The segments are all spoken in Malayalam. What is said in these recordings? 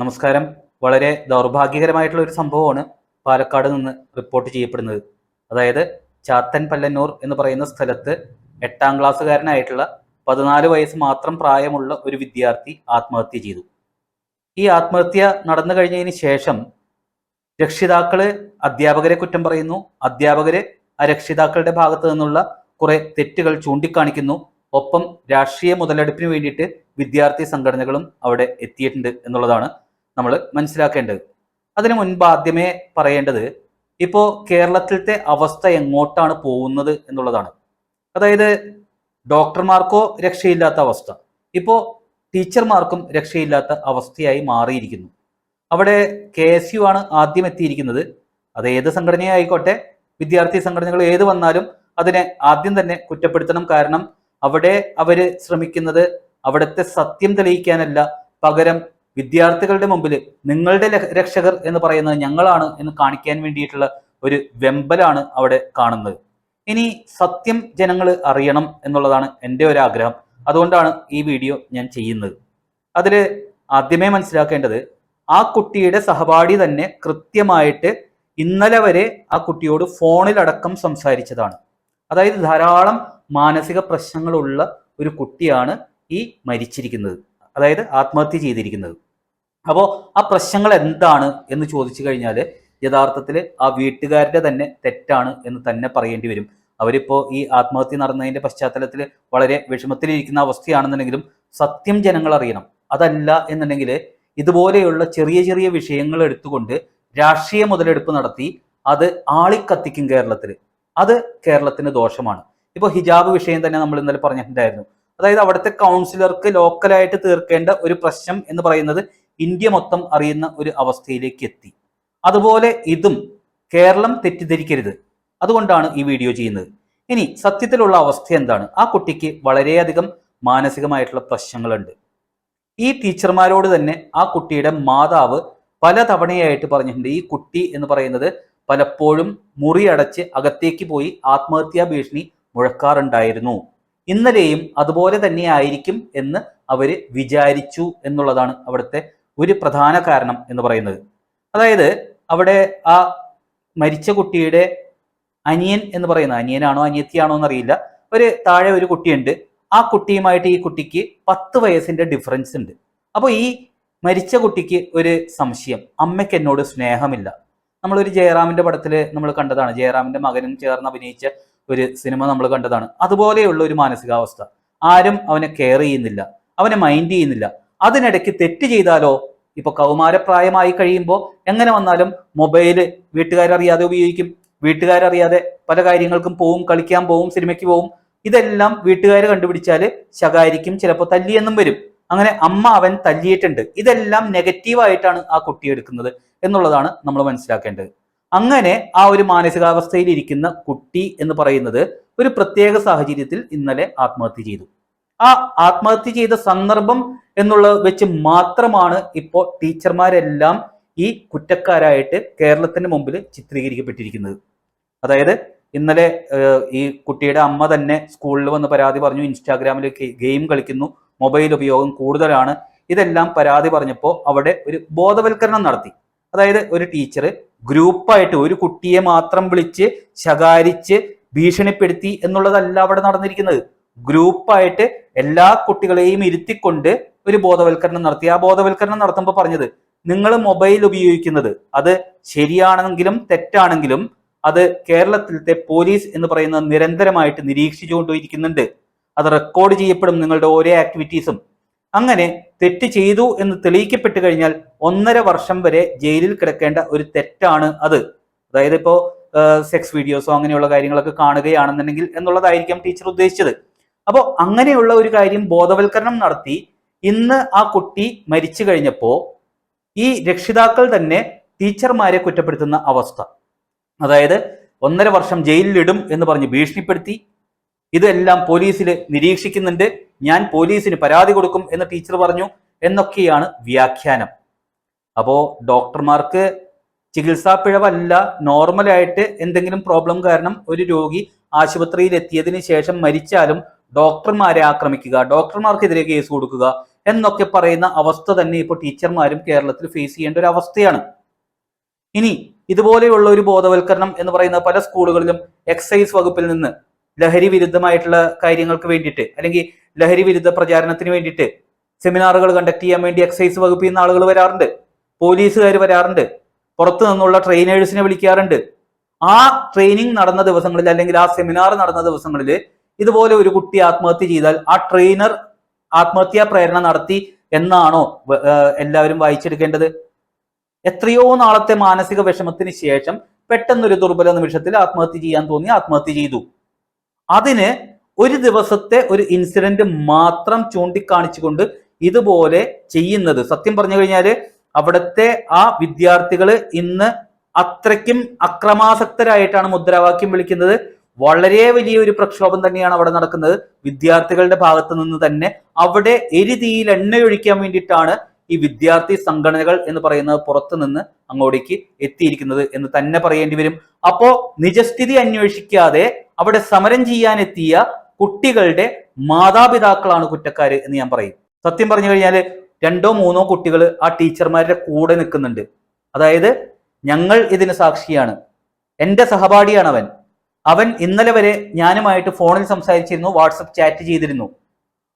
നമസ്കാരം. വളരെ ദൗർഭാഗ്യകരമായിട്ടുള്ള ഒരു സംഭവമാണ് പാലക്കാട് നിന്ന് റിപ്പോർട്ട് ചെയ്യപ്പെടുന്നത്. അതായത് ചാത്തൻ പല്ലന്നൂർ എന്ന് പറയുന്ന സ്ഥലത്ത് എട്ടാം ക്ലാസ്സുകാരനായിട്ടുള്ള പതിനാല് വയസ്സ് മാത്രം പ്രായമുള്ള ഒരു വിദ്യാർത്ഥി ആത്മഹത്യ ചെയ്തു. ഈ ആത്മഹത്യ നടന്നു കഴിഞ്ഞതിന് ശേഷം രക്ഷിതാക്കൾ അധ്യാപകരെ കുറ്റം പറയുന്നു. അധ്യാപകര് ആ രക്ഷിതാക്കളുടെ ഭാഗത്തു നിന്നുള്ള കുറെ തെറ്റുകൾ ചൂണ്ടിക്കാണിക്കുന്നു. ഒപ്പം രാഷ്ട്രീയ മുതലെടുപ്പിന് വേണ്ടിയിട്ട് വിദ്യാർത്ഥി സംഘടനകളും അവിടെ എത്തിയിട്ടുണ്ട് എന്നുള്ളതാണ് നമ്മൾ മനസ്സിലാക്കേണ്ടത്. അതിനു മുൻപ് ആദ്യമേ പറയേണ്ടത് ഇപ്പോൾ കേരളത്തിലത്തെ അവസ്ഥ എങ്ങോട്ടാണ് പോകുന്നത് എന്നുള്ളതാണ്. അതായത് ഡോക്ടർമാർക്കോ രക്ഷയില്ലാത്ത അവസ്ഥ. ഇപ്പോൾ ടീച്ചർമാർക്കും രക്ഷയില്ലാത്ത അവസ്ഥയായി മാറിയിരിക്കുന്നു. അവിടെ കെ എസ് യു ആണ് ആദ്യം എത്തിയിരിക്കുന്നത്. അത് ഏത് സംഘടനയായിക്കോട്ടെ വിദ്യാർത്ഥി സംഘടനകൾ ഏത് വന്നാലും അതിനെ ആദ്യം തന്നെ കുറ്റപ്പെടുത്തണം. കാരണം അവിടെ അവർ ശ്രമിക്കുന്നത് അവിടുത്തെ സത്യം തെളിയിക്കാനല്ല പകരം വിദ്യാർത്ഥികളുടെ മുമ്പിൽ നിങ്ങളുടെ രക്ഷകർ എന്ന് പറയുന്നത് ഞങ്ങളാണ് എന്ന് കാണിക്കാൻ വേണ്ടിയിട്ടുള്ള ഒരു വെമ്പലാണ് അവിടെ കാണുന്നത്. ഇനി സത്യം ജനങ്ങൾ അറിയണം എന്നുള്ളതാണ് എന്റെ ഒരു ആഗ്രഹം. അതുകൊണ്ടാണ് ഈ വീഡിയോ ഞാൻ ചെയ്യുന്നത്. അതിൽ ആദ്യമേ മനസ്സിലാക്കേണ്ടത് ആ കുട്ടിയുടെ സഹപാഠി തന്നെ കൃത്യമായിട്ട് ഇന്നലെ വരെ ആ കുട്ടിയോട് ഫോണിലടക്കം സംസാരിച്ചതാണ്. അതായത് ധാരാളം മാനസിക പ്രശ്നങ്ങളുള്ള ഒരു കുട്ടിയാണ് ഈ മരിച്ചിരിക്കുന്നത്. അതായത് ആത്മഹത്യ ചെയ്തിരിക്കുന്നത്. അപ്പോൾ ആ പ്രശ്നങ്ങൾ എന്താണ് എന്ന് ചോദിച്ചു കഴിഞ്ഞാൽ യഥാർത്ഥത്തിൽ ആ വീട്ടുകാരുടെ തന്നെ തെറ്റാണ് എന്ന് തന്നെ പറയേണ്ടി വരും. അവരിപ്പോൾ ഈ ആത്മഹത്യ നടന്നതിന്റെ പശ്ചാത്തലത്തിൽ വളരെ വിഷമത്തിലിരിക്കുന്ന അവസ്ഥയാണെന്നുണ്ടെങ്കിലും സത്യം ജനങ്ങൾ അറിയണം. അതല്ല എന്നുണ്ടെങ്കിൽ ഇതുപോലെയുള്ള ചെറിയ ചെറിയ വിഷയങ്ങൾ എടുത്തുകൊണ്ട് രാഷ്ട്രീയ മുതലെടുപ്പ് നടത്തി അത് ആളിക്കത്തിക്കും കേരളത്തിൽ. അത് കേരളത്തിന് ദോഷമാണ്. ഇപ്പോൾ ഹിജാബ് വിഷയം തന്നെ നമ്മൾ ഇന്നലെ പറഞ്ഞിട്ടുണ്ടായിരുന്നു. അതായത് അവിടുത്തെ കൗൺസിലർക്ക് ലോക്കലായിട്ട് തീർക്കേണ്ട ഒരു പ്രശ്നം എന്ന് പറയുന്നത് ഇന്ത്യ മൊത്തം അറിയുന്ന ഒരു അവസ്ഥയിലേക്ക് എത്തി. അതുപോലെ ഇതും കേരളം തെറ്റിദ്ധരിക്കരുത്. അതുകൊണ്ടാണ് ഈ വീഡിയോ ചെയ്യുന്നത്. ഇനി സത്യത്തിലുള്ള അവസ്ഥ എന്താണ്? ആ കുട്ടിക്ക് വളരെയധികം മാനസികമായിട്ടുള്ള പ്രശ്നങ്ങളുണ്ട്. ഈ ടീച്ചർമാരോട് തന്നെ ആ കുട്ടിയുടെ മാതാവ് പല തവണയായിട്ട് പറഞ്ഞിട്ടുണ്ട് ഈ കുട്ടി എന്ന് പറയുന്നത് പലപ്പോഴും മുറിയടച്ച് അകത്തേക്ക് പോയി ആത്മഹത്യാ ഭീഷണി മുഴക്കാറുണ്ടായിരുന്നു. ഇന്നലെയും അതുപോലെ തന്നെ ആയിരിക്കും എന്ന് അവർ വിചാരിച്ചു എന്നുള്ളതാണ് അവിടുത്തെ ഒരു പ്രധാന കാരണം എന്ന് പറയുന്നത്. അതായത് അവിടെ ആ മരിച്ച കുട്ടിയുടെ അനിയൻ എന്ന് പറയുന്ന അനിയനാണോ അനിയത്തിയാണോ എന്നറിയില്ല. ഒരു താഴെ ഒരു കുട്ടിയുണ്ട്. ആ കുട്ടിയുമായിട്ട് ഈ കുട്ടിക്ക് പത്ത് വയസ്സിന്റെ ഡിഫറൻസ് ഉണ്ട്. അപ്പോൾ ഈ മരിച്ച കുട്ടിക്ക് ഒരു സംശയം അമ്മയ്ക്ക് എന്നോട് സ്നേഹമില്ല. നമ്മളൊരു ജയറാമിന്റെ പടത്തിൽ നമ്മൾ കണ്ടതാണ്. ജയറാമിന്റെ മകനും ചേർന്ന് അഭിനയിച്ച ഒരു സിനിമ നമ്മൾ കണ്ടതാണ്. അതുപോലെയുള്ള ഒരു മാനസികാവസ്ഥ. ആരും അവനെ കെയർ ചെയ്യുന്നില്ല. അവനെ മൈൻഡ് ചെയ്യുന്നില്ല. അതിനിടയ്ക്ക് തെറ്റ് ചെയ്താലോ? ഇപ്പൊ കൗമാരപ്രായമായി കഴിയുമ്പോൾ എങ്ങനെ വന്നാലും മൊബൈൽ വീട്ടുകാരറിയാതെ ഉപയോഗിക്കും. വീട്ടുകാരറിയാതെ പല കാര്യങ്ങൾക്കും പോവും കളിക്കാൻ പോവും സിനിമയ്ക്ക് പോവും. ഇതെല്ലാം വീട്ടുകാർ കണ്ടുപിടിച്ചാൽ ശകാരിക്കും ചിലപ്പോൾ തല്ലിയെന്നും വരും. അങ്ങനെ അമ്മ അവൻ തല്ലിയിട്ടുണ്ട്. ഇതെല്ലാം നെഗറ്റീവായിട്ടാണ് ആ കുട്ടി എടുക്കുന്നത് എന്നുള്ളതാണ് നമ്മൾ മനസ്സിലാക്കേണ്ടത്. അങ്ങനെ ആ ഒരു മാനസികാവസ്ഥയിൽ ഇരിക്കുന്ന കുട്ടി എന്ന് പറയുന്നത് ഒരു പ്രത്യേക സാഹചര്യത്തിൽ ഇന്നലെ ആത്മഹത്യ ചെയ്തു. ആ ആത്മഹത്യ ചെയ്ത സന്ദർഭം എന്നുള്ളത് വെച്ച് മാത്രമാണ് ഇപ്പോൾ ടീച്ചർമാരെല്ലാം ഈ കുറ്റക്കാരായിട്ട് കേരളത്തിന് മുമ്പിൽ ചിത്രീകരിക്കപ്പെട്ടിരിക്കുന്നത്. അതായത് ഇന്നലെ ഈ കുട്ടിയുടെ അമ്മ തന്നെ സ്കൂളിൽ വന്ന് പരാതി പറഞ്ഞു ഇൻസ്റ്റാഗ്രാമിൽ ഗെയിം കളിക്കുന്നു മൊബൈൽ ഉപയോഗം കൂടുതലാണ്. ഇതെല്ലാം പരാതി പറഞ്ഞപ്പോൾ അവിടെ ഒരു ബോധവൽക്കരണം നടത്തി. അതായത് ഒരു ടീച്ചർ ഗ്രൂപ്പായിട്ട് ഒരു കുട്ടിയെ മാത്രം വിളിച്ച് ശകാരിച്ച് ഭീഷണിപ്പെടുത്തി എന്നുള്ളതല്ല അവിടെ നടന്നിരിക്കുന്നത്. ഗ്രൂപ്പായിട്ട് എല്ലാ കുട്ടികളെയും ഇരുത്തിക്കൊണ്ട് ഒരു ബോധവൽക്കരണം നടത്തി. ആ ബോധവൽക്കരണം നടത്തുമ്പോൾ പറഞ്ഞത് നിങ്ങൾ മൊബൈൽ ഉപയോഗിക്കുന്നത് അത് ശരിയാണെങ്കിലും തെറ്റാണെങ്കിലും അത് കേരളത്തിലത്തെ പോലീസ് എന്ന് പറയുന്നത് നിരന്തരമായിട്ട് നിരീക്ഷിച്ചുകൊണ്ടിരിക്കുന്നുണ്ട്. അത് റെക്കോർഡ് ചെയ്യപ്പെടും നിങ്ങളുടെ ഓരോ ആക്ടിവിറ്റീസും അങ്ങനെ തെറ്റ് ചെയ്തു എന്ന് തെളിയിക്കപ്പെട്ടു കഴിഞ്ഞാൽ ഒന്നര വർഷം വരെ ജയിലിൽ കിടക്കേണ്ട ഒരു തെറ്റാണ് അത്. അതായത് ഇപ്പോ സെക്സ് വീഡിയോസോ അങ്ങനെയുള്ള കാര്യങ്ങളൊക്കെ കാണുകയാണെന്നുണ്ടെങ്കിൽ എന്നുള്ളതായിരിക്കാം ടീച്ചർ ഉദ്ദേശിച്ചത്. അപ്പോൾ അങ്ങനെയുള്ള ഒരു കാര്യം ബോധവൽക്കരണം നടത്തി ഇന്ന് ആ കുട്ടി മരിച്ചു കഴിഞ്ഞപ്പോ ഈ രക്ഷിതാക്കൾ തന്നെ ടീച്ചർമാരെ കുറ്റപ്പെടുത്തുന്ന അവസ്ഥ. അതായത് ഒന്നര വർഷം ജയിലിലിടും എന്ന് പറഞ്ഞ് ഭീഷണിപ്പെടുത്തി ഇതെല്ലാം പോലീസിൽ നിരീക്ഷിക്കുന്നുണ്ട്. ഞാൻ പോലീസിന് പരാതി കൊടുക്കും എന്ന് ടീച്ചർ പറഞ്ഞു. എന്നൊക്കെയാണ് വ്യാഖ്യാനം. അപ്പോ ഡോക്ടർമാർക്ക് ചികിത്സാ പിഴവല്ല നോർമലായിട്ട് എന്തെങ്കിലും പ്രോബ്ലം കാരണം ഒരു രോഗി ആശുപത്രിയിൽ എത്തിയതിന് ശേഷം മരിച്ചാലും ഡോക്ടർമാരെ ആക്രമിക്കുക ഡോക്ടർമാർക്കെതിരെ കേസ് കൊടുക്കുക എന്നൊക്കെ പറയുന്ന അവസ്ഥ തന്നെ ഇപ്പോൾ ടീച്ചർമാരും കേരളത്തിൽ ഫേസ് ചെയ്യേണ്ട ഒരു അവസ്ഥയാണ്. ഇനി ഇതുപോലെയുള്ള ഒരു ബോധവൽക്കരണം എന്ന് പറയുന്ന പല സ്കൂളുകളിലും എക്സൈസ് വകുപ്പിൽ നിന്ന് ലഹരി വിരുദ്ധമായിട്ടുള്ള കാര്യങ്ങൾക്ക് വേണ്ടിയിട്ട് അല്ലെങ്കിൽ ലഹരി വിരുദ്ധ പ്രചാരണത്തിന് വേണ്ടിയിട്ട് സെമിനാറുകൾ കണ്ടക്ട് ചെയ്യാൻ വേണ്ടി എക്സൈസ് വകുപ്പിൽ നിന്ന് ആളുകൾ വരാറുണ്ട് പോലീസുകാർ വരാറുണ്ട് പുറത്തു നിന്നുള്ള ട്രെയിനേഴ്സിനെ വിളിക്കാറുണ്ട്. ആ ട്രെയിനിങ് നടന്ന ദിവസങ്ങളിൽ അല്ലെങ്കിൽ ആ സെമിനാർ നടന്ന ദിവസങ്ങളിൽ ഇതുപോലെ ഒരു കുട്ടി ആത്മഹത്യ ചെയ്താൽ ആ ട്രെയിനർ ആത്മഹത്യാ പ്രേരണ നടത്തി എന്നാണോ എല്ലാവരും വായിച്ചെടുക്കേണ്ടത്? എത്രയോ നാളത്തെ മാനസിക വിഷമത്തിന് ശേഷം പെട്ടെന്നൊരു ദുർബല നിമിഷത്തിൽ ആത്മഹത്യ ചെയ്യാൻ തോന്നി ആത്മഹത്യ ചെയ്തു. അതിന് ഒരു ദിവസത്തെ ഒരു ഇൻസിഡന്റ് മാത്രം ചൂണ്ടിക്കാണിച്ചുകൊണ്ട് ഇതുപോലെ ചെയ്യുന്നത്. സത്യം പറഞ്ഞു കഴിഞ്ഞാൽ അവിടുത്തെ ആ വിദ്യാർത്ഥികൾ ഇന്ന് അത്രയ്ക്കും അക്രമാസക്തരായിട്ടാണ് മുദ്രാവാക്യം വിളിക്കുന്നത്. വളരെ വലിയ ഒരു പ്രക്ഷോഭം തന്നെയാണ് അവിടെ നടക്കുന്നത്. വിദ്യാർത്ഥികളുടെ ഭാഗത്ത് നിന്ന് തന്നെ അവിടെ എരിതീയിൽ എണ്ണയൊഴിക്കാൻ വേണ്ടിയിട്ടാണ് ഈ വിദ്യാർത്ഥി സംഘടനകൾ എന്ന് പറയുന്നത് പുറത്തു നിന്ന് അങ്ങോട്ടേക്ക് എത്തിയിരിക്കുന്നത് എന്ന് തന്നെ പറയേണ്ടി വരും. അപ്പോ നിജസ്ഥിതി അന്വേഷിക്കാതെ അവിടെ സമരം ചെയ്യാനെത്തിയ കുട്ടികളുടെ മാതാപിതാക്കളാണ് കുറ്റക്കാര് എന്ന് ഞാൻ പറയും. സത്യം പറഞ്ഞു കഴിഞ്ഞാൽ രണ്ടോ മൂന്നോ കുട്ടികൾ ആ ടീച്ചർമാരുടെ കൂടെ നിൽക്കുന്നുണ്ട്. അതായത് ഞങ്ങൾ ഇതിന് സാക്ഷിയാണ്. എന്റെ സഹപാഠിയാണ് അവൻ. അവൻ ഇന്നലെ വരെ ഞാനുമായിട്ട് ഫോണിൽ സംസാരിച്ചിരുന്നു വാട്സപ്പ് ചാറ്റ് ചെയ്തിരുന്നു.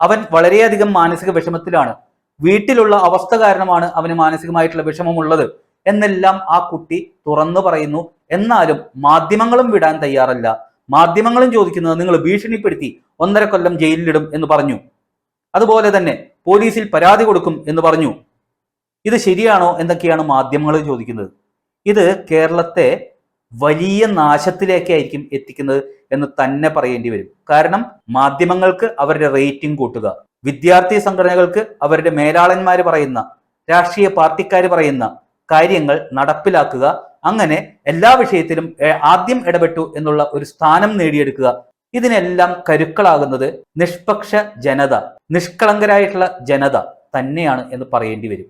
അവൻ വളരെയധികം മാനസിക വിഷമത്തിലാണ്. വീട്ടിലുള്ള അവസ്ഥ കാരണമാണ് അവന് മാനസികമായിട്ടുള്ള വിഷമമുള്ളത്. എന്നെല്ലാം ആ കുട്ടി തുറന്നു പറയുന്നു. എന്നാലും മാധ്യമങ്ങളും വിടാൻ തയ്യാറല്ല. മാധ്യമങ്ങളും ചോദിക്കുന്നത് നിങ്ങൾ ഭീഷണിപ്പെടുത്തി ഒന്നര കൊല്ലം ജയിലിലിടും എന്ന് പറഞ്ഞു. അതുപോലെ തന്നെ പോലീസിൽ പരാതി കൊടുക്കും എന്ന് പറഞ്ഞു. ഇത് ശരിയാണോ എന്തൊക്കെയാണ് മാധ്യമങ്ങൾ ചോദിക്കുന്നത്. ഇത് കേരളത്തെ വലിയ നാശത്തിലേക്കായിരിക്കും എത്തിക്കുന്നത് എന്ന് തന്നെ പറയേണ്ടി വരും. കാരണം മാധ്യമങ്ങൾക്ക് അവരുടെ റേറ്റിംഗ് കൂട്ടുക വിദ്യാർത്ഥി സംഘടനകൾക്ക് അവരുടെ മേലാളന്മാർ പറയുന്ന രാഷ്ട്രീയ പാർട്ടിക്കാർ പറയുന്ന കാര്യങ്ങൾ നടപ്പിലാക്കുക അങ്ങനെ എല്ലാ വിഷയത്തിലും ആദ്യം ഇടപെട്ടു എന്നുള്ള ഒരു സ്ഥാനം നേടിയെടുക്കുക. ഇതിനെല്ലാം കരുക്കളാകുന്നത് നിഷ്പക്ഷ ജനത നിഷ്കളങ്കരായിട്ടുള്ള ജനത തന്നെയാണ് എന്ന് പറയേണ്ടി വരും.